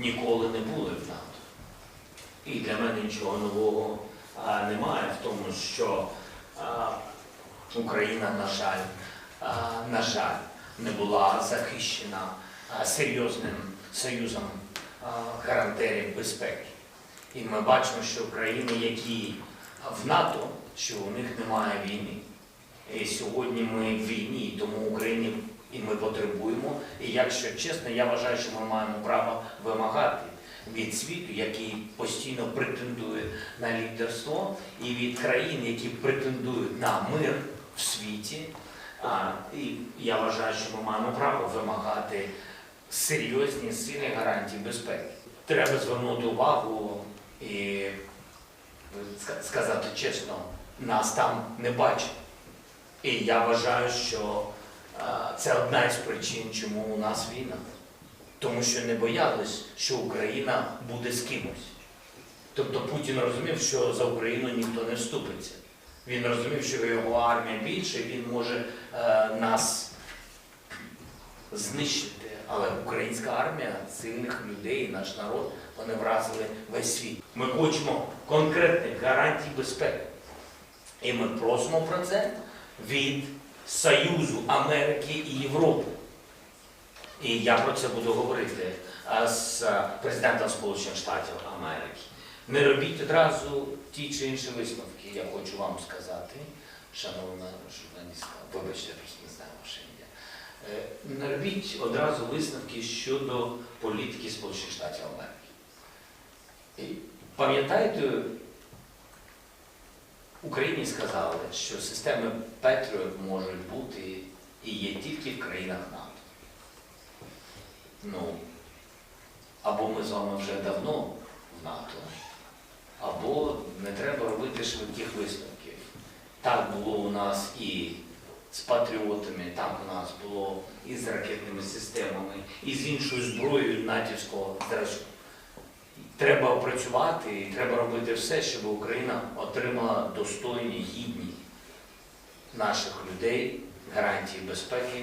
ніколи не були в НАТО. І для мене нічого нового а, немає в тому, що а, Україна, на жаль, а, на жаль, не була захищена а, серйозним союзом гарантерів безпеки. І ми бачимо, що країни, які в НАТО, що у них немає війни. І сьогодні ми в війні, тому Україні і ми потребуємо. І якщо чесно, я вважаю, що ми маємо право вимагати від світу, який постійно претендує на лідерство, і від країн, які претендують на мир в світі. А, і я вважаю, що ми маємо право вимагати серйозні сильні гарантії безпеки. Треба звернути увагу і сказати чесно, нас там не бачать. І я вважаю, що це одна із причин, чому у нас війна. Тому що не боялись, що Україна буде з кимось. Тобто Путін розумів, що за Україну ніхто не вступиться. Він розумів, що його армія більше, він може е, нас знищити. Але українська армія сильних людей, наш народ, вони вразили весь світ. Ми хочемо конкретних гарантій безпеки. І ми просимо про це від Союзу Америки і Європи. І я про це буду говорити з президентом Сполучених Штатів Америки. Не робіть одразу ті чи інші висновки, я хочу вам сказати, шановна журналістка, вибачте, не знаю ваше ім'я. Е, Не робіть одразу висновки щодо політики Сполучених Штатів Америки. Пам'ятаєте, Україні сказали, що системи Петріот можуть бути і є тільки в країнах НАТО. Ну, або ми з вами вже давно в НАТО, або не треба робити швидких висновків. Так було у нас і з патріотами, так у нас було і з ракетними системами, і з іншою зброєю натівського зразку. Треба працювати і треба робити все, щоб Україна отримала достойні, гідні наших людей гарантії безпеки